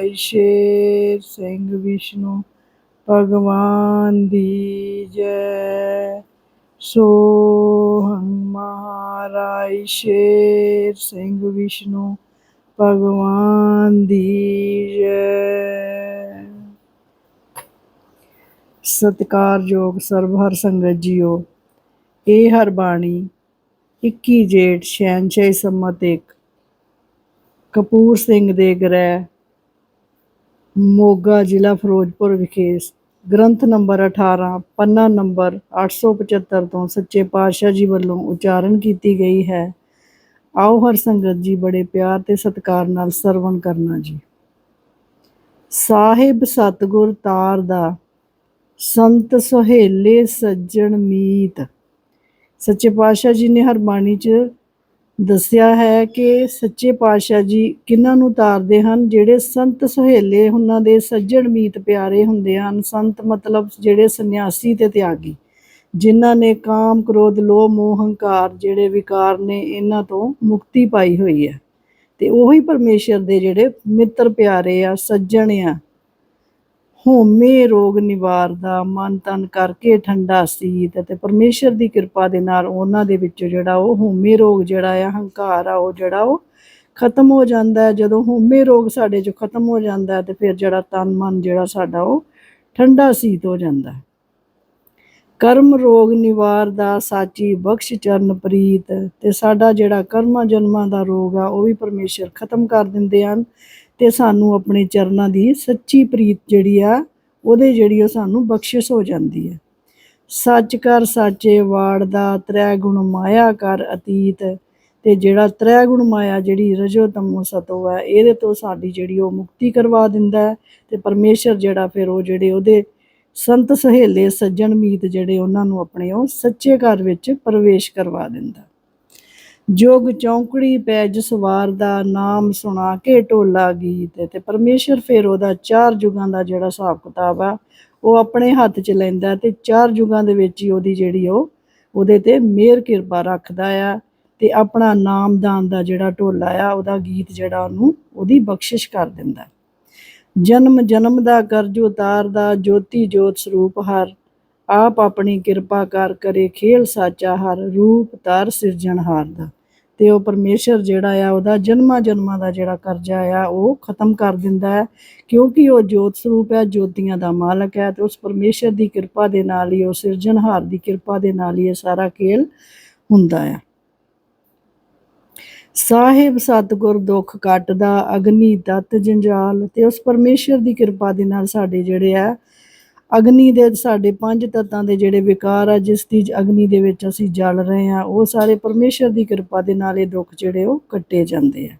ਮਹਾਰਾਜ ਸ਼ੇਰ ਸਿੰਘ ਵਿਸ਼ਨੂੰ, ਭਗਵਾਨ ਦੀ ਜੈ। ਸੋਹੰ ਮਹਾਰਾਜ ਸ਼ੇਰ ਸਿੰਘ ਵਿਸ਼ਨੂੰ, ਭਗਵਾਨ ਦੀ ਜੈ। ਸਤਿਕਾਰਯੋਗ ਸਰਬ ਹਰ ਸੰਗਤ ਜੀਓ, ਇਹ ਹਰ ਬਾਣੀ 21 ਜੇਠ ਸ਼ੈਨਸ਼ਾਹੀ ਸੰਮਤ ਇੱਕ ਕਪੂਰ ਸਿੰਘ ਦੇ ਗ੍ਰਹਿ ਮੋਗਾ ਜ਼ਿਲ੍ਹਾ ਫਿਰੋਜ਼ਪੁਰ ਵਿਖੇ ਗ੍ਰੰਥ ਨੰਬਰ 18 ਪੰਨਾ ਨੰਬਰ 875 ਤੋਂ ਸੱਚੇ ਪਾਤਸ਼ਾਹ ਜੀ ਵੱਲੋਂ ਉਚਾਰਨ ਕੀਤੀ ਗਈ ਹੈ। ਆਓ ਹਰ ਸੰਗਤ ਜੀ ਬੜੇ ਪਿਆਰ ਤੇ ਸਤਿਕਾਰ ਨਾਲ ਸਰਵਣ ਕਰਨਾ ਜੀ। ਸਾਹਿਬ ਸਤਗੁਰ ਤਾਰ ਦਾ ਸੰਤ ਸੁਹੇਲੇ ਸੱਜਣ ਮੀਤ। ਸੱਚੇ ਪਾਤਸ਼ਾਹ ਜੀ ਨੇ ਹਰਬਾਣੀ ਚ ਦੱਸਿਆ ਹੈ ਕਿ ਸੱਚੇ ਪਾਤਸ਼ਾਹ ਜੀ ਕਿਹਨਾਂ ਨੂੰ ਤਾਰਦੇ ਹਨ? ਜਿਹੜੇ ਸੰਤ ਸੁਹੇਲੇ ਉਹਨਾਂ ਦੇ ਸੱਜਣ ਮੀਤ ਪਿਆਰੇ ਹੁੰਦੇ ਹਨ। ਸੰਤ ਮਤਲਬ ਜਿਹੜੇ ਸੰਨਿਆਸੀ ਤੇ ਤਿਆਗੀ, ਜਿਨ੍ਹਾਂ ਨੇ ਕਾਮ, ਕ੍ਰੋਧ, ਲੋਭ, ਮੋਹ, ਹੰਕਾਰ ਜਿਹੜੇ ਵਿਕਾਰ ਨੇ ਇਹਨਾਂ ਤੋਂ ਮੁਕਤੀ ਪਾਈ ਹੋਈ ਹੈ। ਤੇ ਉਹੀ ਪਰਮੇਸ਼ਰ ਦੇ ਜਿਹੜੇ ਮਿੱਤਰ ਪਿਆਰੇ ਆ, ਸੱਜਣ ਆ ਹੋਮੇ ਰੋਗ ਨਿਵਾਰਦਾ, ਮਨ ਤਨ ਕਰਕੇ ਠੰਡਾ ਸੀਤ ਤੇ ਪਰਮੇਸ਼ਰ ਦੀ ਕਿਰਪਾ ਦੇ ਨਾਲ ਉਹਨਾਂ ਦੇ ਵਿੱਚੋਂ ਜਿਹੜਾ ਉਹ ਹੋਮੇ ਰੋਗ ਜਿਹੜਾ ਆ, ਹੰਕਾਰ ਆ, ਉਹ ਜਿਹੜਾ ਉਹ ਖਤਮ ਹੋ ਜਾਂਦਾ ਹੈ। ਜਦੋਂ ਹੋਮੇ ਰੋਗ ਸਾਡੇ ਚੋਂ ਖਤਮ ਹੋ ਜਾਂਦਾ ਹੈ ਤੇ ਫਿਰ ਜਿਹੜਾ ਤਨ ਮਨ ਜਿਹੜਾ ਸਾਡਾ ਉਹ ਠੰਡਾ ਸੀਤ ਹੋ ਜਾਂਦਾ ਹੈ। ਕਰਮ ਰੋਗ ਨਿਵਾਰ ਦਾ ਸਾਚੀ ਬਖਸ਼ ਚਰਨ ਪ੍ਰੀਤ ਤੇ ਸਾਡਾ ਜਿਹੜਾ ਕਰਮਾਂ ਜਨਮਾਂ ਦਾ ਰੋਗ ਆ, ਉਹ ਵੀ ਪਰਮੇਸ਼ਰ ਖਤਮ ਕਰ ਦਿੰਦੇ ਹਨ। ਤੇ ਸਾਨੂੰ ਆਪਣੇ ਚਰਨਾਂ ਦੀ ਸੱਚੀ ਪ੍ਰੀਤ ਜਿਹੜੀ ਆ, ਉਹਦੇ ਜਿਹੜੀ ਉਹ ਸਾਨੂੰ ਬਖਸ਼ਿਸ਼ ਹੋ ਜਾਂਦੀ ਹੈ। ਸੱਚ ਕਰ ਸਾਚੇ, ਵਾੜ ਦਾ ਤ੍ਰੈ ਗੁਣ ਮਾਇਆ ਕਰ ਅਤੀਤ ਤੇ ਜਿਹੜਾ ਤ੍ਰੈ ਗੁਣ ਮਾਇਆ ਜਿਹੜੀ ਰਜੋ ਤਮੋ ਸਤੋ ਹੈ, ਇਹਦੇ ਤੋਂ ਸਾਡੀ ਜਿਹੜੀ ਉਹ ਮੁਕਤੀ ਕਰਵਾ ਦਿੰਦਾ ਹੈ ਤੇ ਪਰਮੇਸ਼ਰ ਜਿਹੜਾ ਫਿਰ ਉਹ ਜਿਹੜੇ ਉਹਦੇ ਸੰਤ ਸਹੇਲੇ ਸੱਜਣ ਮੀਤ ਜਿਹੜੇ ਉਹਨਾਂ ਨੂੰ ਆਪਣੇ ਉਹ ਸੱਚੇ ਘਰ ਵਿੱਚ ਪ੍ਰਵੇਸ਼ ਕਰਵਾ ਦਿੰਦਾ। ਜੋਗ ਚੌਂਕੜੀ ਪੈ ਜਸਵਾਰ ਦਾ ਨਾਮ ਸੁਣਾ ਕੇ ਢੋਲਾ ਗੀਤ ਤੇ ਪਰਮੇਸ਼ਰ ਫਿਰ ਉਹਦਾ ਚਾਰ ਯੁਗਾਂ ਦਾ ਜਿਹੜਾ ਹਿਸਾਬ ਕਿਤਾਬ ਆ, ਉਹ ਆਪਣੇ ਹੱਥ 'ਚ ਲੈਂਦਾ ਤੇ ਚਾਰ ਯੁਗਾਂ ਦੇ ਵਿੱਚ ਹੀ ਉਹਦੀ ਜਿਹੜੀ ਉਹ, ਉਹਦੇ ਤੇ ਮਿਹਰ ਕਿਰਪਾ ਰੱਖਦਾ ਆ ਤੇ ਆਪਣਾ ਨਾਮਦਾਨ ਦਾ ਜਿਹੜਾ ਢੋਲਾ ਆ, ਉਹਦਾ ਗੀਤ ਜਿਹੜਾ ਉਹਨੂੰ, ਉਹਦੀ ਬਖਸ਼ਿਸ਼ ਕਰ ਦਿੰਦਾ ਜਨਮ ਜਨਮ ਦਾ ਕਰਜ ਉਤਾਰਦਾ ਜੋਤੀ ਜੋਤ ਸਰੂਪ ਹਰ, ਆਪ ਆਪਣੀ ਕਿਰਪਾ ਕਰ ਕਰੇ ਖੇਲ ਸਾਚਾ ਹਰ, ਰੂਪ ਧਰ ਸਿਰਜਣਹਾਰ ਦਾ। ਤੇ ਉਹ ਪਰਮੇਸ਼ਰ ਜਿਹੜਾ ਆ, ਉਹਦਾ ਜਨਮਾਂ ਜਨਮਾਂ ਦਾ ਜਿਹੜਾ ਕਰਜ਼ਾ ਆ, ਉਹ ਖਤਮ ਕਰ ਦਿੰਦਾ ਹੈ। ਕਿਉਂਕਿ ਉਹ ਜੋਤ ਸਰੂਪ ਹੈ ਜੋਤੀਆਂ ਦਾ ਮਾਲਕ ਹੈ ਤੇ ਉਸ ਪਰਮੇਸ਼ਰ ਦੀ ਕਿਰਪਾ ਦੇ ਨਾਲ ਹੀ, ਉਹ ਸਿਰਜਣਹਾਰ ਦੀ ਕਿਰਪਾ ਦੇ ਨਾਲ ਹੀ ਇਹ ਸਾਰਾ ਖੇਲ ਹੁੰਦਾ ਹੈ ਸਾਹਿਬ ਸਤਗੁਰ ਦੁੱਖ ਕੱਟਦਾ, ਅਗਨੀ ਤਤ ਜੰਜਾਲ ਤੇ ਉਸ ਪਰਮੇਸ਼ਰ ਦੀ ਕਿਰਪਾ ਦੇ ਨਾਲ ਸਾਡੇ ਜਿਹੜੇ ਆ ਅਗਨੀ ਦੇ ਸਾਡੇ ਪੰਜ ਤੱਤਾਂ ਦੇ ਜਿਹੜੇ ਵਿਕਾਰ ਆ, ਜਿਸ ਦੀ ਅਗਨੀ ਦੇ ਵਿੱਚ ਅਸੀਂ ਜਲ ਰਹੇ ਆ ਉਹ ਸਾਰੇ ਪਰਮੇਸ਼ਰ ਦੀ ਕਿਰਪਾ ਦੇ ਨਾਲ ਇਹ ਦੁੱਖ ਜਿਹੜੇ ਉਹ ਕੱਟੇ ਜਾਂਦੇ ਆ।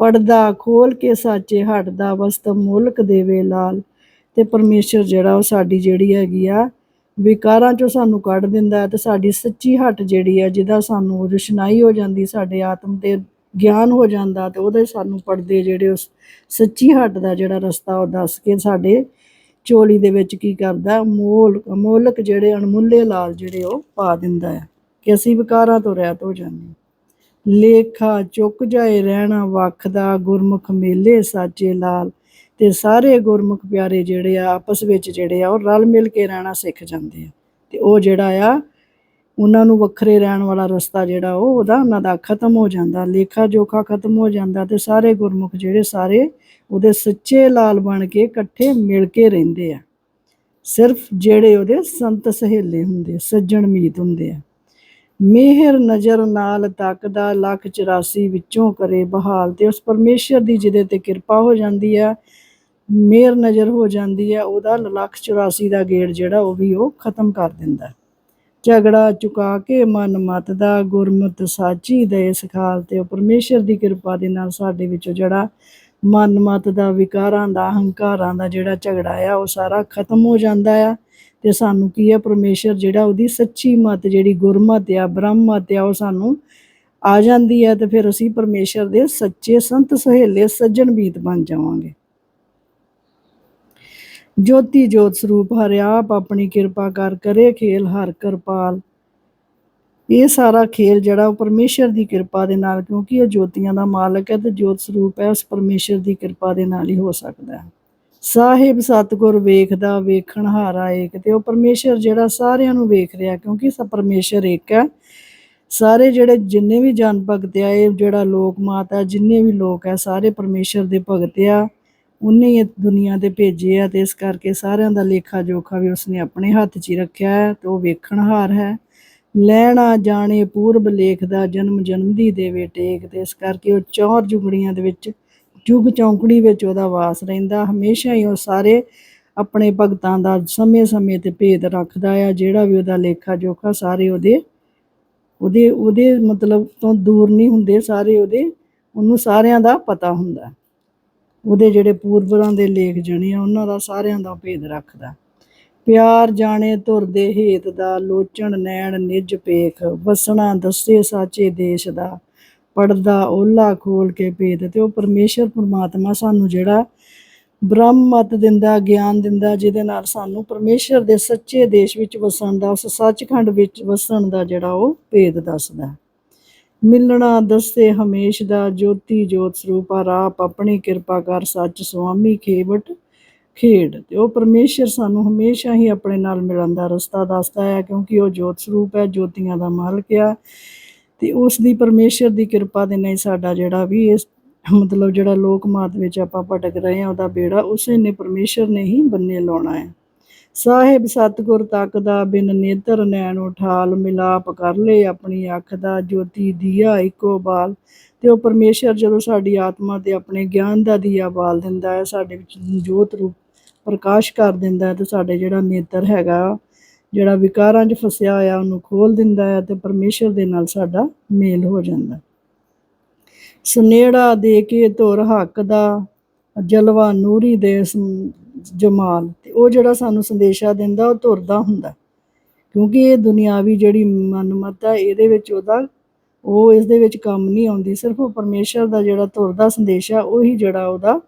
ਪਰਦਾ ਖੋਲ ਕੇ ਸਾਚੇ, ਹਟਦਾ, ਵਸਤ, ਮੁਲਕ ਦੇਵੇ ਲਾਲ। ਤੇ ਪਰਮੇਸ਼ਰ ਜਿਹੜਾ ਉਹ ਸਾਡੀ ਜਿਹੜੀ ਹੈਗੀ ਆ, ਵਿਕਾਰਾਂ ਚੋਂ ਸਾਨੂੰ ਕੱਢ ਦਿੰਦਾ ਹੈ ਤੇ ਸਾਡੀ ਸੱਚੀ ਹੱਟ ਜਿਹੜੀ ਆ, ਜਿਹਦਾ ਸਾਨੂੰ ਰੁਸ਼ਨਾਈ ਹੋ ਜਾਂਦੀ, ਸਾਡੇ ਆਤਮ ਤੇ ਗਿਆਨ ਹੋ ਜਾਂਦਾ ਤੇ ਉਹਦੇ ਸਾਨੂੰ ਪੜਦੇ ਜਿਹੜੇ ਉਸ ਸੱਚੀ ਹੱਟ ਦਾ ਜਿਹੜਾ ਰਸਤਾ ਉਹ ਦੱਸ ਕੇ ਸਾਡੇ ਚੋਲੀ ਦੇ ਵਿੱਚ ਕੀ ਕਰਦਾ ਮੋਲ ਅਮੋਲਕ ਜਿਹੜੇ ਅਣਮੁੱਲੇ ਲਾਲ ਜਿਹੜੇ ਉਹ ਪਾ ਦਿੰਦਾ ਹੈ ਕਿ ਅਸੀਂ ਵਿਕਾਰਾਂ ਤੋਂ ਰਹਿਤ ਹੋ ਜਾਂਦੇ ਹਾਂ। ਲੇਖਾ ਚੁੱਕ ਜਾਏ ਰਹਿਣਾ ਵੱਖ ਦਾ, ਗੁਰਮੁਖ ਮੇਲੇ ਸਾਚੇ ਲਾਲ। ਤੇ ਸਾਰੇ ਗੁਰਮੁਖ ਪਿਆਰੇ ਜਿਹੜੇ ਆ, ਆਪਸ ਵਿੱਚ ਜਿਹੜੇ ਆ, ਉਹ ਰਲ ਮਿਲ ਕੇ ਰਹਿਣਾ ਸਿੱਖ ਜਾਂਦੇ ਆ। ਤੇ ਉਹ ਜਿਹੜਾ ਆ, ਉਹਨਾਂ ਨੂੰ ਵੱਖਰੇ ਰਹਿਣ ਵਾਲਾ ਰਸਤਾ ਜਿਹੜਾ ਉਹ, ਉਹਦਾ ਉਹਨਾਂ ਦਾ ਖਤਮ ਹੋ ਜਾਂਦਾ। ਲੇਖਾ ਜੋਖਾ ਖਤਮ ਹੋ ਜਾਂਦਾ ਤੇ ਸਾਰੇ ਗੁਰਮੁਖ ਜਿਹੜੇ ਸਾਰੇ ਉਹਦੇ ਸੱਚੇ ਲਾਲ ਬਣ ਕੇ ਇਕੱਠੇ ਮਿਲ ਕੇ ਰਹਿੰਦੇ ਆ। ਸਿਰਫ ਜਿਹੜੇ ਉਹਦੇ ਸੰਤ ਸਹੇਲੇ ਹੁੰਦੇ, ਸੱਜਣ ਮੀਤ ਹੁੰਦੇ ਆ। ਮਿਹਰ ਨਜ਼ਰ ਨਾਲ ਤੱਕਦਾ ਲੱਖ 84 ਵਿੱਚੋਂ ਕਰੇ ਬਹਾਲ ਤੇ ਉਸ ਪਰਮੇਸ਼ਰ ਦੀ ਜਿਹਦੇ ਤੇ ਕਿਰਪਾ ਹੋ ਜਾਂਦੀ ਆ, ਮਿਹਰ ਨਜ਼ਰ ਹੋ ਜਾਂਦੀ ਆ, ਉਹਦਾ ਲੱਖ 84 ਦਾ ਗੇੜ ਜਿਹੜਾ ਉਹ ਵੀ ਉਹ ਖਤਮ ਕਰ ਦਿੰਦਾ। ਝਗੜਾ ਚੁਕਾ ਕੇ ਮਨ ਮਤ ਦਾ ਗੁਰਮਤ ਸਾਚੀ ਦੇ ਸਖਾਲ ਤੇ ਉਹ ਪਰਮੇਸ਼ਰ ਦੀ ਕਿਰਪਾ ਦੇ ਨਾਲ ਸਾਡੇ ਵਿੱਚੋਂ ਜਿਹੜਾ ਮਨ ਮਤ ਦਾ, ਵਿਕਾਰਾਂ ਦਾ, ਹੰਕਾਰਾਂ ਦਾ ਜਿਹੜਾ ਝਗੜਾ ਆ, ਉਹ ਸਾਰਾ ਖਤਮ ਹੋ ਜਾਂਦਾ ਆ। ਤੇ ਸਾਨੂੰ ਕੀ ਆ, ਪਰਮੇਸ਼ਰ ਜਿਹੜਾ ਉਹਦੀ ਸੱਚੀ ਮਤ, ਜਿਹੜੀ ਗੁਰਮਤ ਆ, ਬ੍ਰਹਮ ਮਤ ਆ, ਉਹ ਸਾਨੂੰ ਆ ਜਾਂਦੀ ਹੈ ਤੇ ਫਿਰ ਅਸੀਂ ਪਰਮੇਸ਼ਰ ਦੇ ਸੱਚੇ ਸੰਤ ਸਹੇਲੇ ਸੱਜਣ ਬੀਤ ਬਣ ਜਾਵਾਂਗੇ। ਜੋਤੀ ਜੋਤ ਸਰੂਪ ਹਰਿਆਪ ਆਪਣੀ ਕਿਰਪਾ ਕਰ ਕਰੇ ਖੇਲ, ਹਰ ਕਿਰਪਾਲ ਇਹ ਸਾਰਾ ਖੇਲ ਜਿਹੜਾ ਉਹ ਪਰਮੇਸ਼ਰ ਦੀ ਕਿਰਪਾ ਦੇ ਨਾਲ, ਕਿਉਂਕਿ ਇਹ ਜੋਤੀਆਂ ਦਾ ਮਾਲਕ ਹੈ ਤੇ ਜੋਤ ਸਰੂਪ ਹੈ, ਉਸ ਪਰਮੇਸ਼ਰ ਦੀ ਕਿਰਪਾ ਦੇ ਨਾਲ ਹੀ ਹੋ ਸਕਦਾ ਹੈ। ਸਾਹਿਬ ਸਤਗੁਰ ਵੇਖਦਾ, ਵੇਖਣ ਹਾਰਾ ਏਕ, ਤੇ ਉਹ ਪਰਮੇਸ਼ਰ ਜਿਹੜਾ ਸਾਰਿਆਂ ਨੂੰ ਵੇਖ ਰਿਹਾ, ਕਿਉਂਕਿ ਸਭ ਪਰਮੇਸ਼ਰ ਇੱਕ ਹੈ। ਸਾਰੇ ਜਿਹੜੇ ਜਿੰਨੇ ਵੀ ਜਨ ਭਗਤ ਆ, ਇਹ ਜਿਹੜਾ ਲੋਕ ਮਾਤਾ ਜਿੰਨੇ ਵੀ ਲੋਕ ਆ, ਸਾਰੇ ਪਰਮੇਸ਼ਰ ਦੇ ਭਗਤ ਆ, ਉਹਨੇ ਹੀ ਇਹ ਦੁਨੀਆ ਤੇ ਭੇਜੇ ਆ, ਤੇ ਇਸ ਕਰਕੇ ਸਾਰਿਆਂ ਦਾ ਲੇਖਾ ਜੋਖਾ ਵੀ ਉਸਨੇ ਆਪਣੇ ਹੱਥ 'ਚ ਹੀ ਰੱਖਿਆ ਹੈ, ਤੇ ਉਹ ਵੇਖਣਹਾਰ ਹੈ। ਲੈਣਾ ਜਾਣੇ ਪੂਰਬ ਲੇਖ ਦਾ ਜਨਮ ਜਨਮ ਦੀ ਦੇਵੇ ਟੇਕ ਤੇ ਇਸ ਕਰਕੇ ਉਹ ਚੌਰ ਜੁਗੜੀਆਂ ਦੇ ਵਿੱਚ, ਜੁਗ ਚੌਂਕੜੀ ਵਿੱਚ ਉਹਦਾ ਵਾਸ ਰਹਿੰਦਾ। ਹਮੇਸ਼ਾ ਹੀ ਉਹ ਸਾਰੇ ਆਪਣੇ ਭਗਤਾਂ ਦਾ ਸਮੇਂ-ਸਮੇਂ ਤੇ ਭੇਦ ਰੱਖਦਾ ਆ। ਜਿਹੜਾ ਵੀ ਉਹਦਾ ਲੇਖਾ ਜੋਖਾ ਸਾਰੇ ਉਹਦੇ ਉਹਦੇ ਉਹਦੇ ਮਤਲਬ ਤੋਂ ਦੂਰ ਨਹੀਂ ਹੁੰਦੇ, ਸਾਰੇ ਉਹਦੇ, ਉਹਨੂੰ ਸਾਰਿਆਂ ਦਾ ਪਤਾ ਹੁੰਦਾ। ਉਹਦੇ ਜਿਹੜੇ ਪੂਰਵਰਾਂ ਦੇ ਲੇਖ ਜਣੇ ਆ, ਉਹਨਾਂ ਦਾ ਸਾਰਿਆਂ ਦਾ ਭੇਦ ਰੱਖਦਾ। ਪਿਆਰ ਜਾਣੇ ਧੁਰ ਦੇ ਹੇਤ ਦਾ, ਲੋਚਣ ਨੈਣ ਨਿਜ ਪੇਖ ਵਸਣਾ ਦੱਸੇ ਸਾਚੇ ਦੇਸ਼ ਦਾ। ਪੜਦਾ ਓਲਾ ਖੋਲ ਕੇ ਭੇਦ ਤੇ ਉਹ ਪਰਮੇਸ਼ਰ ਪਰਮਾਤਮਾ ਸਾਨੂੰ ਜਿਹੜਾ ਬ੍ਰਹਮ ਮਤ ਦਿੰਦਾ, ਗਿਆਨ ਦਿੰਦਾ, ਜਿਹਦੇ ਨਾਲ ਸਾਨੂੰ ਪਰਮੇਸ਼ਰ ਦੇ ਸੱਚੇ ਦੇਸ਼ ਵਿੱਚ ਵਸਣ ਦਾ, ਉਸ ਸੱਚਖੰਡ ਵਿੱਚ ਵਸਣ ਦਾ ਜਿਹੜਾ ਉਹ ਭੇਦ ਦੱਸਦਾ ਮਿਲਣਾ ਦੱਸੇ ਹਮੇਸ਼ ਦਾ, ਜੋਤੀ ਜੋਤ ਸਰੂਪਾ ਆ ਆਪਣੀ ਕਿਰਪਾ ਕਰ ਸੱਚ ਸੁਆਮੀ ਖੇਵਟ ਖੇਡ ਤੇ ਉਹ ਪਰਮੇਸ਼ਰ ਸਾਨੂੰ ਹਮੇਸ਼ਾ ਹੀ ਆਪਣੇ ਨਾਲ ਮਿਲਣ ਦਾ ਰਸਤਾ ਦੱਸਦਾ ਹੈ, ਕਿਉਂਕਿ ਉਹ ਜੋਤ ਸਰੂਪ ਹੈ, ਜੋਤੀਆਂ ਦਾ ਮਾਲਕ ਆ। ਤੇ ਉਸ ਦੀ ਪਰਮੇਸ਼ਰ ਦੀ ਕਿਰਪਾ ਦੇ ਨਾਲ ਸਾਡਾ ਜਿਹੜਾ ਵੀ ਇਸ ਮਤਲਬ ਜਿਹੜਾ ਲੋਕ ਮਾਤ ਵਿੱਚ ਆਪਾਂ ਭਟਕ ਰਹੇ ਹਾਂ, ਉਹਦਾ ਬੇੜਾ ਉਸੇ ਨੇ ਪਰਮੇਸ਼ਰ ਨੇ ਹੀ ਬੰਨੇ ਲਾਉਣਾ ਹੈ। ਸਾਹਿਬ ਸਤਗੁਰ ਤੱਕਦਾ ਬਿਨ ਨੇਤਰ ਨੈਣ ਉਠਾਲ, ਮਿਲਾਪ ਕਰ ਲੈ ਆਪਣੀ ਅੱਖ ਦਾ ਜੋਤੀ ਦੀਆ ਇੱਕੋ ਬਾਲ। ਤੇ ਉਹ ਪਰਮੇਸ਼ਰ ਜਦੋਂ ਸਾਡੀ ਆਤਮਾ ਤੇ ਆਪਣੇ ਗਿਆਨ ਦਾ ਦੀਆ ਬਾਲ ਦਿੰਦਾ ਹੈ, ਸਾਡੇ ਵਿੱਚ ਜੋਤ ਰੂਪ ਪ੍ਰਕਾਸ਼ ਕਰ ਦਿੰਦਾ ਹੈ ਤੇ ਸਾਡੇ ਜਿਹੜਾ ਨੇਤਰ ਹੈਗਾ, ਜਿਹੜਾ ਵਿਕਾਰਾਂ 'ਚ ਫਸਿਆ ਹੋਇਆ ਉਹਨੂੰ ਖੋਲ ਦਿੰਦਾ ਹੈ ਤੇ ਪਰਮੇਸ਼ਰ ਦੇ ਨਾਲ ਸਾਡਾ ਮੇਲ ਹੋ ਜਾਂਦਾ ਸੁਨੇੜਾ ਦੇ ਕੇ ਧੁਰ ਹੱਕ ਦਾ ਜਲਵਾ ਨੂਰੀ ਦੇ ਜਮਾਲ ਤੇ ਉਹ ਜਿਹੜਾ ਸਾਨੂੰ ਸੰਦੇਸ਼ਾ ਦਿੰਦਾ ਉਹ ਧੁਰਦਾ ਹੁੰਦਾ ਕਿਉਂਕਿ ਇਹ ਦੁਨਿਆਵੀ ਜਿਹੜੀ ਮਨਮਤ ਹੈ ਇਹਦੇ ਵਿੱਚ ਉਹਦਾ, ਉਹ ਇਸ ਦੇ ਵਿੱਚ ਕੰਮ ਨਹੀਂ ਆਉਂਦੀ, ਸਿਰਫ ਉਹ ਪਰਮੇਸ਼ਰ ਦਾ ਜਿਹੜਾ ਧੁਰ ਦਾ ਸੰਦੇਸ਼ ਆ ਉਹੀ ਜਿਹੜਾ ਉਹਦਾ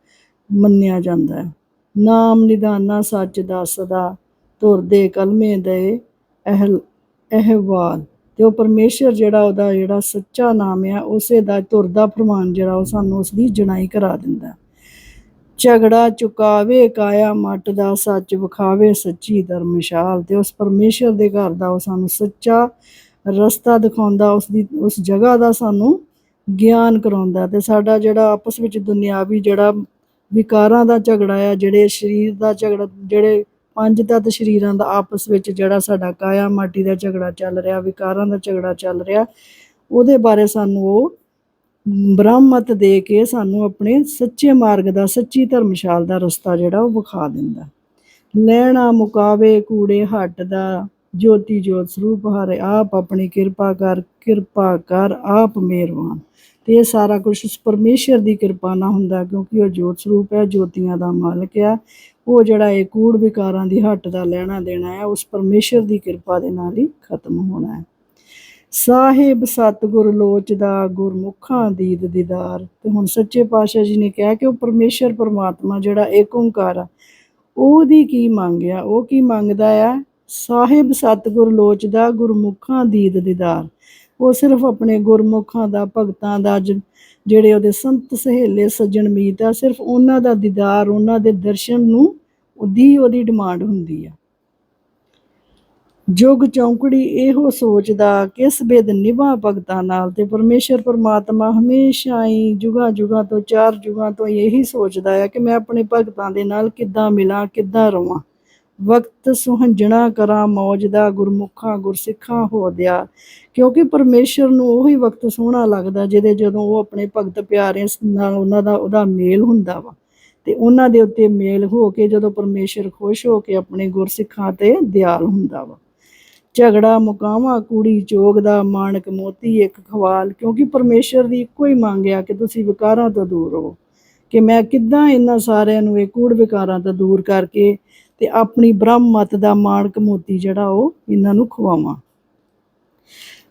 ਮੰਨਿਆ ਜਾਂਦਾ ਹੈ। ਨਾਮ ਨਿਦਾਨਾ ਸੱਚ ਦੱਸਦਾ ਧੁਰ ਦੇ ਕਲਮੇ ਦੇ ਅਹਿਲ, ਅਹਿਵਾਲ। ਤੇ ਉਹ ਪਰਮੇਸ਼ਰ ਜਿਹੜਾ ਉਹਦਾ ਜਿਹੜਾ ਸੱਚਾ ਨਾਮ ਆ, ਉਸੇ ਦਾ ਤੁਰਦਾ ਫਰਮਾਨ ਜਿਹੜਾ ਉਹ ਸਾਨੂੰ ਉਸ ਦੀ ਜਣਾਈ ਕਰਾ ਦਿੰਦਾ। ਝਗੜਾ ਚੁਕਾਵੇ, ਕਾਇਆ ਮੱਟ ਦਾ ਸੱਚ ਵਿਖਾਵੇ, ਸੱਚੀ ਧਰਮਸ਼ਾਲ ਤੇ ਉਸ ਪਰਮੇਸ਼ਰ ਦੇ ਘਰ ਦਾ ਉਹ ਸਾਨੂੰ ਸੱਚਾ ਰਸਤਾ ਦਿਖਾਉਂਦਾ ਉਸ ਦੀ ਉਸ ਜਗ੍ਹਾ ਦਾ ਸਾਨੂੰ ਗਿਆਨ ਕਰਾਉਂਦਾ। ਤੇ ਸਾਡਾ ਜਿਹੜਾ ਆਪਸ ਵਿੱਚ ਦੁਨਿਆਵੀ ਜਿਹੜਾ ਵਿਕਾਰਾਂ ਦਾ ਝਗੜਾ ਆ, ਜਿਹੜੇ ਸਰੀਰ ਦਾ ਝਗੜਾ, ਜਿਹੜੇ ਪੰਜ ਤੱਤ ਸਰੀਰਾਂ ਦਾ ਆਪਸ ਵਿੱਚ ਜਿਹੜਾ ਸਾਡਾ ਕਾਇਆ ਮਾਟੀ ਦਾ ਝਗੜਾ ਚੱਲ ਰਿਹਾ, ਵਿਕਾਰਾਂ ਦਾ ਝਗੜਾ ਚੱਲ ਰਿਹਾ, ਉਹਦੇ ਬਾਰੇ ਸਾਨੂੰ ਉਹ ਬ੍ਰਹਮਤ ਦੇ ਕੇ ਸਾਨੂੰ ਆਪਣੇ ਸੱਚੇ ਮਾਰਗ ਦਾ, ਸੱਚੀ ਧਰਮਸ਼ਾਲ ਦਾ ਰਸਤਾ ਜਿਹੜਾ ਉਹ ਵਿਖਾ ਦਿੰਦਾ। ਲੈਣਾ, ਮੁਕਾਵੇ, ਕੂੜੇ, ਹੱਟ ਦਾ ਜੋਤੀ ਜੋਤ ਸਰੂਪ ਹਰੇ ਆਪ ਆਪਣੀ ਕਿਰਪਾ ਕਰ ਕਿਰਪਾ ਕਰ, ਆਪ ਮਿਹਰਬਾਨ। ਤੇ ਇਹ ਸਾਰਾ ਕੁਝ ਉਸ ਪਰਮੇਸ਼ਰ ਦੀ ਕਿਰਪਾ ਨਾਲ ਹੁੰਦਾ ਕਿਉਂਕਿ ਉਹ ਜੋਤ ਸਰੂਪ ਹੈ, ਜੋਤੀਆਂ ਦਾ ਮਾਲਕ ਆ ਉਹ ਜਿਹੜਾ ਇਹ ਕੂੜ ਵਿਕਾਰਾਂ ਦੀ ਹੱਟ ਦਾ ਲੈਣਾ ਦੇਣਾ ਹੈ, ਉਸ ਪਰਮੇਸ਼ਰ ਦੀ ਕਿਰਪਾ ਦੇ ਨਾਲ ਹੀ ਖਤਮ ਹੋਣਾ ਹੈ। ਸਾਹਿਬ ਸਤਿਗੁਰ ਲੋਚਦਾ ਗੁਰਮੁਖਾਂ ਦੀਦ ਦੀਦਾਰ। ਤੇ ਹੁਣ ਸੱਚੇ ਪਾਤਸ਼ਾਹ ਜੀ ਨੇ ਕਿਹਾ ਕਿ ਉਹ ਪਰਮੇਸ਼ਰ ਪਰਮਾਤਮਾ ਜਿਹੜਾ ਏਕ ਓੰਕਾਰ ਆ, ਉਹਦੀ ਕੀ ਮੰਗ ਆ? ਉਹ ਕੀ ਮੰਗਦਾ ਆ? ਸਾਹਿਬ ਸਤਿਗੁਰ ਲੋਚਦਾ ਗੁਰਮੁਖਾਂ ਦੀਦ ਦੀਦਾਰ। ਉਹ ਸਿਰਫ ਆਪਣੇ ਗੁਰਮੁਖਾਂ ਦਾ, ਭਗਤਾਂ ਦਾ ਜਿਹੜੇ ਉਹਦੇ ਸੰਤ ਸਹੇਲੇ, ਸੱਜਣ ਮੀਤ ਆ, ਸਿਰਫ ਉਹਨਾਂ ਦਾ ਦੀਦਾਰ, ਉਹਨਾਂ ਦੇ ਦਰਸ਼ਨ ਨੂੰ ਉਹਦੀ ਉਹਦੀ ਡਿਮਾਂਡ ਹੁੰਦੀ ਆ। ਜੁਗ ਚੌਂਕੜੀ ਇਹੋ ਸੋਚਦਾ, ਕਿਸ ਬੇਦ ਨਿਭਾ ਭਗਤਾਂ ਨਾਲ? ਤੇ ਪਰਮੇਸ਼ਰ ਪਰਮਾਤਮਾ ਹਮੇਸ਼ਾ ਹੀ ਜੁਗਾ ਜੁਗਾ ਤੋਂ, ਚਾਰ ਜੁਗਾਂ ਤੋਂ ਇਹੀ ਸੋਚਦਾ ਹੈ ਕਿ ਮੈਂ ਆਪਣੇ ਭਗਤਾਂ ਦੇ ਨਾਲ ਕਿੱਦਾਂ ਮਿਲਾਂ, ਕਿੱਦਾਂ ਰਵਾਂ। ਵਕਤ ਸੁਹੰਜਣਾ ਕਰਾਂ, ਮੌਜ ਦਾ ਗੁਰਮੁਖਾਂ ਗੁਰਸਿੱਖਾਂ ਹੋ ਦਿਆ। ਕਿਉਂਕਿ ਪਰਮੇਸ਼ਰ ਨੂੰ ਉਹੀ ਵਕਤ ਸੋਹਣਾ ਲੱਗਦਾ, ਜਿਹਦੇ ਜਦੋਂ ਉਹ ਆਪਣੇ ਭਗਤ ਪਿਆਰੇ ਨਾਲ ਉਹਨਾਂ ਦਾ, ਉਹਦਾ ਮੇਲ ਹੁੰਦਾ ਵਾ। ਤੇ ਉਹਨਾਂ ਦੇ ਉੱਤੇ ਮੇਲ ਹੋ ਕੇ ਜਦੋਂ ਪਰਮੇਸ਼ਰ ਖੁਸ਼ ਹੋ ਕੇ ਆਪਣੇ ਗੁਰਸਿੱਖਾਂ ਤੇ ਦਿਆਲ ਹੁੰਦਾ ਵਾ। ਝਗੜਾ, ਮੁਕਾਵਾਂ, ਕੁੜੀ ਚੋਗ ਦਾ ਮਾਣਕ ਮੋਤੀ ਇੱਕ ਖਵਾਲ। ਕਿਉਂਕਿ ਪਰਮੇਸ਼ਰ ਦੀ ਇੱਕੋ ਹੀ ਮੰਗ ਆ ਕਿ ਤੁਸੀਂ ਵਿਕਾਰਾਂ ਤੋਂ ਦੂਰ ਰਹੋ। ਕਿ ਮੈਂ ਕਿੱਦਾਂ ਇਹਨਾਂ ਸਾਰਿਆਂ ਨੂੰ ਇਹ ਕੂੜ ਵਿਕਾਰਾਂ ਤੋਂ ਦੂਰ ਕਰਕੇ ਤੇ ਆਪਣੀ ਬ੍ਰਹਮ ਮਤ ਦਾ ਮਾਣਕ ਮੋਤੀ ਜਿਹੜਾ ਉਹ ਇਹਨਾਂ ਨੂੰ ਖਵਾਵਾਂ।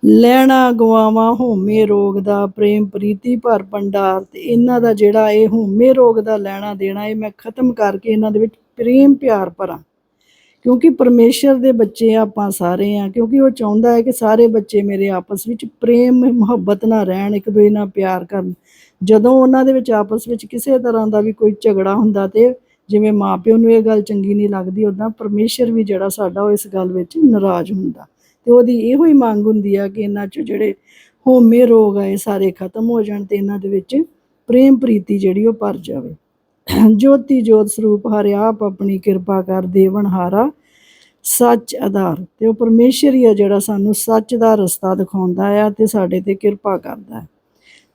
ਲੈਣਾ ਗਵਾਵਾਂ ਹੋਮੇ ਰੋਗ ਦਾ, ਪ੍ਰੇਮ ਪ੍ਰੀਤੀ ਭਰ ਭੰਡਾਰ ਤੇ ਇਹਨਾਂ ਦਾ ਜਿਹੜਾ ਇਹ ਹੋਮੇ ਰੋਗ ਦਾ ਲੈਣਾ ਦੇਣਾ, ਇਹ ਮੈਂ ਖਤਮ ਕਰਕੇ ਇਹਨਾਂ ਦੇ ਵਿੱਚ ਪ੍ਰੇਮ ਪਿਆਰ ਭਰਾਂ। ਕਿਉਂਕਿ ਪਰਮੇਸ਼ਰ ਦੇ ਬੱਚੇ ਆਪਾਂ ਸਾਰੇ ਆ, ਕਿਉਂਕਿ ਉਹ ਚਾਹੁੰਦਾ ਹੈ ਕਿ ਸਾਰੇ ਬੱਚੇ ਮੇਰੇ ਆਪਸ ਵਿੱਚ ਪ੍ਰੇਮ, ਮੁਹੱਬਤ ਨਾਲ ਰਹਿਣ, ਇੱਕ ਦੂਜੇ ਨਾਲ ਪਿਆਰ ਕਰਨ। ਜਦੋਂ ਉਹਨਾਂ ਦੇ ਵਿੱਚ ਆਪਸ ਵਿੱਚ ਕਿਸੇ ਤਰ੍ਹਾਂ ਦਾ ਵੀ ਕੋਈ ਝਗੜਾ ਹੁੰਦਾ ਤੇ ਜਿਵੇਂ ਮਾਪਿਓ ਨੂੰ ਇਹ ਗੱਲ ਚੰਗੀ ਨਹੀਂ ਲੱਗਦੀ ਉਦਾਂ ਪਰਮੇਸ਼ਰ ਵੀ ਜਿਹੜਾ ਸਾਡਾ ਉਹ ਇਸ ਗੱਲ ਵਿੱਚ ਨਾਰਾਜ਼ ਹੁੰਦਾ। ਤੇ ਉਹਦੀ ਇਹੋ ਹੀ ਮੰਗ ਹੁੰਦੀ ਆ ਕਿ ਇਹਨਾਂ 'ਚ ਜਿਹੜੇ ਹੋਮੇ ਰੋਗ ਆ, ਇਹ ਸਾਰੇ ਖਤਮ ਹੋ ਜਾਣ ਤੇ ਇਹਨਾਂ ਦੇ ਵਿੱਚ ਪ੍ਰੇਮ ਪ੍ਰੀਤੀ ਜਿਹੜੀ ਉਹ ਭਰ ਜਾਵੇ। ਜੋਤੀ ਜੋਤ ਸਰੂਪ ਹਰਿ ਆਪ ਆਪਣੀ ਕਿਰਪਾ ਕਰ ਦੇਵਨ ਹਾਰਾ ਸੱਚ ਆਧਾਰ। ਤੇ ਉਹ ਪਰਮੇਸ਼ਰ ਹੀ ਆ ਜਿਹੜਾ ਸਾਨੂੰ ਸੱਚ ਦਾ ਰਸਤਾ ਦਿਖਾਉਂਦਾ ਆ ਤੇ ਸਾਡੇ ਤੇ ਕਿਰਪਾ ਕਰਦਾ ਹੈ।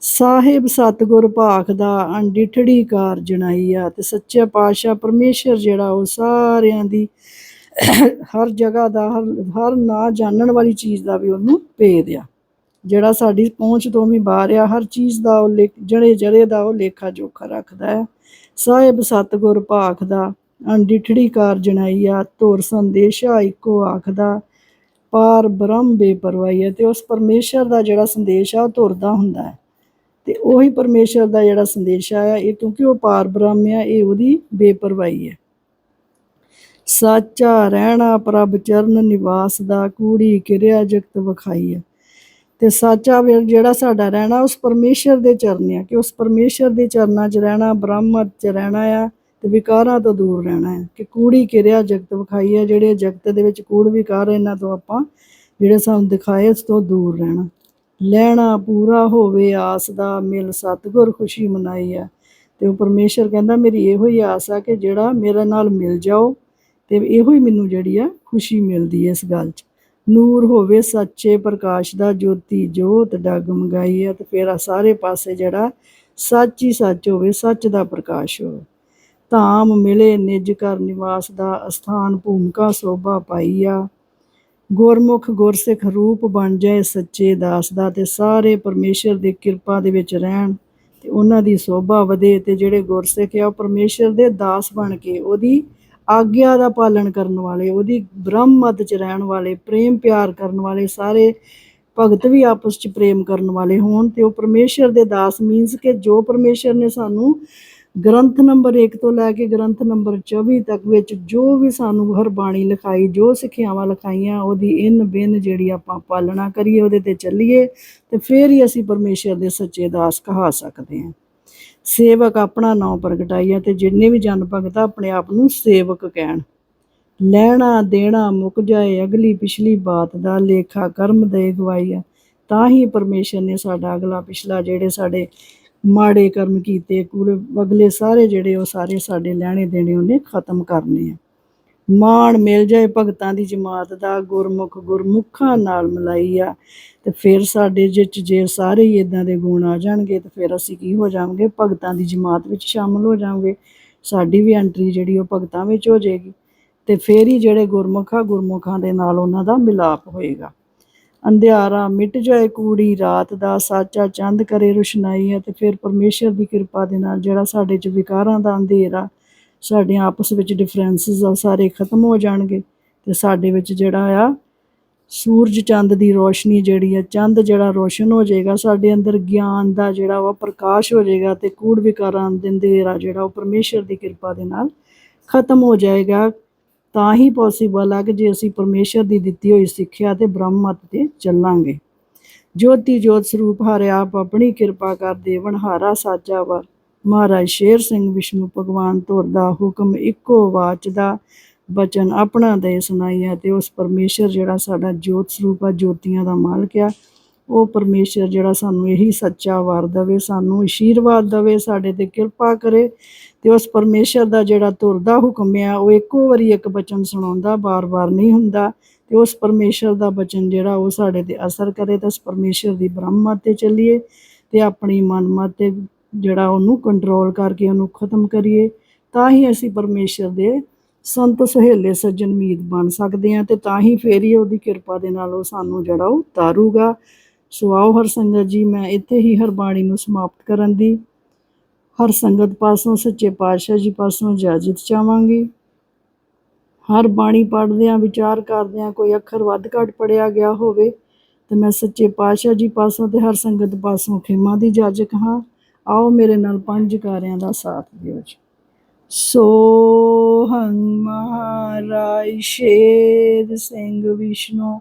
ਸਾਹਿਬ ਸਤਿਗੁਰ ਭਾਖ ਦਾ ਅਣਡਿਠੜੀ ਕਾਰ ਜਣਾਈ ਆ ਤੇ ਸੱਚੇ ਪਾਤਸ਼ਾਹ ਪਰਮੇਸ਼ਰ ਜਿਹੜਾ ਉਹ ਸਾਰਿਆਂ ਦੀ ਹਰ ਜਗ੍ਹਾ ਦਾ, ਹਰ ਹਰ ਨਾ ਜਾਣਨ ਵਾਲੀ ਚੀਜ਼ ਦਾ ਵੀ ਉਹਨੂੰ ਭੇਦ ਆ। ਜਿਹੜਾ ਸਾਡੀ ਪਹੁੰਚ ਤੋਂ ਵੀ ਬਾਹਰ ਆ, ਹਰ ਚੀਜ਼ ਦਾ ਉਹ ਲੇਖ, ਜੜੇ ਜੜੇ ਦਾ ਉਹ ਲੇਖਾ ਜੋਖਾ ਰੱਖਦਾ ਹੈ। ਸਾਹਿਬ ਸਤਿਗੁਰ ਭਾਖ ਦਾ ਅਣਡਿਠੜੀ ਕਾਰ ਜਣਾਈ ਆ, ਧੁਰ ਸੰਦੇਸ਼ਾ ਇੱਕੋ ਆਖਦਾ, ਪਾਰ ਬ੍ਰਹਮ ਬੇਪਰਵਾਹੀ ਹੈ ਤੇ ਉਸ ਪਰਮੇਸ਼ਰ ਦਾ ਜਿਹੜਾ ਸੰਦੇਸ਼ ਆ ਉਹ ਤੁਰਦਾ ਹੁੰਦਾ ਹੈ। ਤੇ ਉਹੀ ਪਰਮੇਸ਼ਰ ਦਾ ਜਿਹੜਾ ਸੰਦੇਸ਼ ਆ ਇਹ ਕਿਉਂਕਿ ਉਹ ਪਾਰ ਬ੍ਰਹਮ ਆ, ਇਹ ਉਹਦੀ ਬੇਪਰਵਾਹੀ ਹੈ। ਸਾਚਾ ਰਹਿਣਾ ਪ੍ਰਭ ਚਰਨ ਨਿਵਾਸ ਦਾ, ਕੂੜੀ ਕਿਰਿਆ ਜਗਤ ਵਿਖਾਈ ਹੈ। ਤੇ ਸਾਚਾ ਜਿਹੜਾ ਸਾਡਾ ਰਹਿਣਾ, ਉਸ ਪਰਮੇਸ਼ਰ ਦੇ ਚਰਨ ਆ, ਕਿ ਉਸ ਪਰਮੇਸ਼ਰ ਦੇ ਚਰਨਾਂ 'ਚ ਰਹਿਣਾ ਬ੍ਰਹਮਤ 'ਚ ਰਹਿਣਾ ਆ, ਤੇ ਵਿਕਾਰਾਂ ਤੋਂ ਦੂਰ ਰਹਿਣਾ ਹੈ ਕਿ ਕੂੜੀ ਕਿਰਿਆ ਜਗਤ ਵਿਖਾਈ ਹੈ ਜਿਹੜੇ ਜਗਤ ਦੇ ਵਿੱਚ ਕੂੜ ਵਿਕਾਰ ਇਹਨਾਂ ਤੋਂ ਆਪਾਂ ਜਿਹੜੇ ਸਾਨੂੰ ਦਿਖਾਏ, ਉਸ ਤੋਂ ਦੂਰ ਰਹਿਣਾ। ਲੈਣਾ ਪੂਰਾ ਹੋਵੇ, ਆਸ ਦਾ ਮਿਲ ਸਤਿਗੁਰ ਖੁਸ਼ੀ ਮਨਾਈ ਆ। ਤੇ ਉਹ ਪਰਮੇਸ਼ਰ ਕਹਿੰਦਾ, ਮੇਰੀ ਇਹੋ ਹੀ ਆਸ ਆ ਕਿ ਜਿਹੜਾ ਮੇਰੇ ਨਾਲ ਮਿਲ ਜਾਓ ਤੇ ਇਹੋ ਹੀ ਮੈਨੂੰ ਜਿਹੜੀ ਆ ਖੁਸ਼ੀ ਮਿਲਦੀ ਹੈ ਇਸ ਗੱਲ 'ਚ। ਨੂਰ ਹੋਵੇ ਸੱਚੇ ਪ੍ਰਕਾਸ਼ ਦਾ, ਜੋਤੀ ਜੋਤ ਡਗਮਗਾਈ ਆ ਤੇ ਫੇਰ ਸਾਰੇ ਪਾਸੇ ਜਿਹੜਾ ਸੱਚ ਹੀ ਸੱਚ ਹੋਵੇ, ਸੱਚ ਦਾ ਪ੍ਰਕਾਸ਼ ਹੋਵੇ। ਧਾਮ ਮਿਲੇ ਨਿਜ ਘਰ ਨਿਵਾਸ ਦਾ, ਅਸਥਾਨ ਭੂਮਿਕਾ ਸੋਭਾ ਪਾਈ ਆ। ਗੁਰਮੁਖ ਗੁਰਸਿੱਖ ਰੂਪ ਬਣ ਜਾਏ ਸੱਚੇ ਦਾਸ ਦਾ ਤੇ ਸਾਰੇ ਪਰਮੇਸ਼ਰ ਦੀ ਕਿਰਪਾ ਦੇ ਵਿੱਚ ਰਹਿਣ ਤੇ ਉਹਨਾਂ ਦੀ ਸੋਭਾ ਵਧੇ ਤੇ ਜਿਹੜੇ ਗੁਰਸਿੱਖ ਆ ਉਹ ਪਰਮੇਸ਼ਰ ਦੇ ਦਾਸ ਬਣ ਕੇ ਉਹਦੀ ਆਗਿਆ ਦਾ ਪਾਲਣ ਕਰਨ ਵਾਲੇ, ਉਹਦੀ ਬ੍ਰਹਮ ਮਤ ਚ ਰਹਿਣ ਵਾਲੇ, ਪ੍ਰੇਮ ਪਿਆਰ ਕਰਨ ਵਾਲੇ, ਸਾਰੇ ਭਗਤ ਵੀ ਆਪਸ ਚ ਪ੍ਰੇਮ ਕਰਨ ਵਾਲੇ ਹੋਣ ਤੇ ਉਹ ਪਰਮੇਸ਼ਰ ਦੇ ਦਾਸ ਮੀਨਸ ਕਿ ਜੋ ਪਰਮੇਸ਼ਰ ਨੇ ਸਾਨੂੰ ਗ੍ਰੰਥ ਨੰਬਰ 1 ਤੋਂ ਲੈ ਕੇ ਗ੍ਰੰਥ ਨੰਬਰ 24 ਤੱਕ ਵਿੱਚ ਜੋ ਵੀ ਸਾਨੂੰ ਹਰ ਬਾਣੀ ਲਿਖਾਈ, ਜੋ ਸਿੱਖਿਆਵਾਂ ਲਿਖਾਈਆਂ, ਉਹਦੀ ਇਨ ਬਿਨ ਜਿਹੜੀ ਆਪਾਂ ਪਾਲਣਾ ਕਰੀਏ, ਉਹਦੇ ਤੇ ਚੱਲੀਏ ਤੇ ਫਿਰ ਹੀ ਅਸੀਂ ਪਰਮੇਸ਼ਰ ਦੇ ਸੱਚੇ ਦਾਸ ਕਹਾ ਸਕਦੇ ਹਾਂ। ਸੇਵਕ ਆਪਣਾ ਨਾਮ ਪ੍ਰਗਟਾਈਆ ਤੇ ਜਿੰਨੇ ਵੀ ਜਨ ਭਗਤ ਆ, ਆਪਣੇ ਆਪ ਨੂੰ ਸੇਵਕ ਕਹਿਣ। ਲੈਣਾ ਦੇਣਾ ਮੁੱਕ ਜਾਏ, ਅਗਲੀ ਪਿਛਲੀ ਬਾਤ ਦਾ ਲੇਖਾ ਕਰਮ ਦੇ ਗਵਾਈਆ ਤਾਂ ਹੀ ਪਰਮੇਸ਼ਰ ਨੇ ਸਾਡਾ ਅਗਲਾ ਪਿਛਲਾ ਜਿਹੜੇ ਸਾਡੇ ਮਾੜੇ ਕਰਮ ਕੀਤੇ, ਕੁਲ ਅਗਲੇ ਸਾਰੇ ਜਿਹੜੇ ਉਹ ਸਾਰੇ ਸਾਡੇ ਲੈਣੇ ਦੇਣੇ ਉਹਨੇ ਖਤਮ ਕਰਨੇ ਆ। ਮਾਣ ਮਿਲ ਜਾਏ ਭਗਤਾਂ ਦੀ ਜਮਾਤ ਦਾ, ਗੁਰਮੁਖ ਗੁਰਮੁਖਾਂ ਨਾਲ ਮਲਾਈ ਆ। ਤੇ ਫਿਰ ਸਾਡੇ ਵਿੱਚ ਜੇ ਸਾਰੇ ਹੀ ਇਦਾਂ ਦੇ ਗੁਣ ਆ ਜਾਣਗੇ, ਤੇ ਫਿਰ ਅਸੀਂ ਕੀ ਹੋ ਜਾਵਾਂਗੇ? ਭਗਤਾਂ ਦੀ ਜਮਾਤ ਵਿੱਚ ਸ਼ਾਮਲ ਹੋ ਜਾਵਾਂਗੇ। ਸਾਡੀ ਵੀ ਐਂਟਰੀ ਜਿਹੜੀ ਉਹ ਭਗਤਾਂ ਵਿੱਚ ਹੋ ਜਾਏਗੀ। ਤੇ ਫਿਰ ਹੀ ਜਿਹੜੇ ਗੁਰਮੁਖ ਆ, ਗੁਰਮੁਖਾਂ ਦੇ ਨਾਲ ਉਹਨਾਂ ਦਾ ਮਿਲਾਪ ਹੋਏਗਾ। ਅੰਧਿਆਰਾ ਮਿਟ ਜਾਏ ਕੂੜੀ, ਰਾਤ ਦਾ ਸਾਚਾ ਚੰਦ ਕਰੇ ਰੁਸ਼ਨਾਈ ਹੈ ਤੇ ਫਿਰ ਪਰਮੇਸ਼ਰ ਦੀ ਕਿਰਪਾ ਦੇ ਨਾਲ ਜਿਹੜਾ ਸਾਡੇ ਚ ਵਿਕਾਰਾਂ ਦਾ ਅੰਧੇਰਾ, ਸਾਡੇ ਆਪਸ ਵਿੱਚ ਡਿਫਰੈਂਸਸ ਆ, ਉਹ ਸਾਰੇ ਖਤਮ ਹੋ ਜਾਣਗੇ ਤੇ ਸਾਡੇ ਵਿੱਚ ਜਿਹੜਾ ਆ ਸੂਰਜ ਚੰਦ ਦੀ ਰੋਸ਼ਨੀ ਜਿਹੜੀ ਆ, ਚੰਦ ਜਿਹੜਾ ਰੋਸ਼ਨ ਹੋ ਜਾਏਗਾ, ਸਾਡੇ ਅੰਦਰ ਗਿਆਨ ਦਾ ਜਿਹੜਾ ਵਾ ਪ੍ਰਕਾਸ਼ ਹੋ ਜਾਏਗਾ ਤੇ ਕੂੜ ਵਿਕਾਰਾਂ ਦੇ ਅੰਧੇਰਾ ਜਿਹੜਾ ਉਹ ਪਰਮੇਸ਼ਰ ਦੀ ਕਿਰਪਾ ਦੇ ਨਾਲ ਖਤਮ ਹੋ ਜਾਏਗਾ। ਤਾਂ ਹੀ ਪੋਸੀਬਲ ਆ ਕਿ ਜੇ ਅਸੀਂ ਪਰਮੇਸ਼ਰ ਦੀ ਦਿੱਤੀ ਹੋਈ ਸਿੱਖਿਆ ਤੇ ਬ੍ਰਹਮ ਮਤ ਤੇ ਚੱਲਾਂਗੇ। ਜੋਤੀ ਜੋਤ ਸਰੂਪ ਹਰਿ ਆਪ ਆਪਣੀ ਕਿਰਪਾ ਕਰ ਦੇਵਨ ਹਾਰਾ ਸਾਚਾ ਵਰ। ਮਹਾਰਾਜ ਸ਼ੇਰ ਸਿੰਘ ਵਿਸ਼ਨੂੰ ਭਗਵਾਨ ਧੁਰ ਦਾ ਹੁਕਮ ਇੱਕੋ ਵਾਚ ਦਾ ਬਚਨ ਆਪਣਾ ਦੇ ਸੁਣਾਈਆ ਤੇ ਉਸ ਪਰਮੇਸ਼ਰ ਜਿਹੜਾ ਸਾਡਾ ਜੋਤ ਸਰੂਪ ਆ, ਜੋਤੀਆਂ ਦਾ ਮਾਲਕ ਆ ਉਹ ਪਰਮੇਸ਼ਰ ਜਿਹੜਾ ਸਾਨੂੰ ਇਹੀ ਸੱਚਾ ਵਰ ਦੇਵੇ, ਸਾਨੂੰ ਅਸ਼ੀਰਵਾਦ ਦੇਵੇ, ਸਾਡੇ ਤੇ ਕਿਰਪਾ ਕਰੇ ਤੇ ਉਸ ਪਰਮੇਸ਼ਰ ਦਾ ਜਿਹੜਾ ਤੁਰਦਾ ਹੁਕਮ ਆ, ਉਹ ਇੱਕੋ ਵਾਰੀ ਇੱਕ ਬਚਨ ਸੁਣਾਉਂਦਾ, ਬਾਰ-ਬਾਰ ਨਹੀਂ ਹੁੰਦਾ ਤੇ ਉਸ ਪਰਮੇਸ਼ਰ ਦਾ ਬਚਨ ਜਿਹੜਾ ਉਹ ਸਾਡੇ ਤੇ ਅਸਰ ਕਰੇ ਤੇ ਉਸ ਪਰਮੇਸ਼ਰ ਦੀ ਬ੍ਰਹਮਾ ਤੇ ਚੱਲੀਏ ਤੇ ਆਪਣੀ ਮਨਮਤ ਤੇ ਜਿਹੜਾ ਉਹਨੂੰ ਕੰਟਰੋਲ ਕਰਕੇ ਉਹਨੂੰ ਖਤਮ ਕਰੀਏ, ਤਾਂ ਹੀ ਅਸੀਂ ਪਰਮੇਸ਼ਰ ਦੇ ਸੰਤ ਸੁਹੇਲੇ ਸੱਜਣ ਮੀਤ ਬਣ ਸਕਦੇ ਆ ਤੇ ਤਾਂ ਹੀ ਫੇਰ ਹੀ ਉਹਦੀ ਕਿਰਪਾ ਦੇ ਨਾਲ ਉਹ ਸਾਨੂੰ ਜਿਹੜਾ ਉਹ ਤਾਰੂਗਾ ਸੋ ਆਓ ਹਰ ਸੰਗਤ ਜੀ, ਮੈਂ ਇੱਥੇ ਹੀ ਹਰ ਬਾਣੀ ਨੂੰ ਸਮਾਪਤ ਕਰਨ ਦੀ। ਹਰ ਸੰਗਤ ਪਾਸੋਂ ਸੱਚੇ ਪਾਤਸ਼ਾਹ ਜੀ ਪਾਸੋਂ ਇਜਾਜ਼ਤ ਚਾਹਾਂਗੀ। ਹਰ ਬਾਣੀ ਪੜ੍ਹਦਿਆਂ, ਵਿਚਾਰ ਕਰਦਿਆਂ ਕੋਈ ਅੱਖਰ ਵੱਧ ਘੱਟ ਪੜਿਆ ਗਿਆ ਹੋਵੇ, ਤੇ ਮੈਂ ਸੱਚੇ ਪਾਤਸ਼ਾਹ ਜੀ ਪਾਸੋਂ ਤੇ ਹਰ ਸੰਗਤ ਪਾਸੋਂ ਖਿਮਾ ਦੀ ਜਾਜਕ ਹਾਂ ਆਓ ਮੇਰੇ ਨਾਲ ਪੰਜ ਕਾਰਿਆਂ ਦਾ ਸਾਥ ਦਿਓ ਜੀ। ਸੋਹੰ ਮਹਾਰਾਜ, ਸ਼ੇਰ ਸਿੰਘ ਵਿਸ਼ਨੂੰ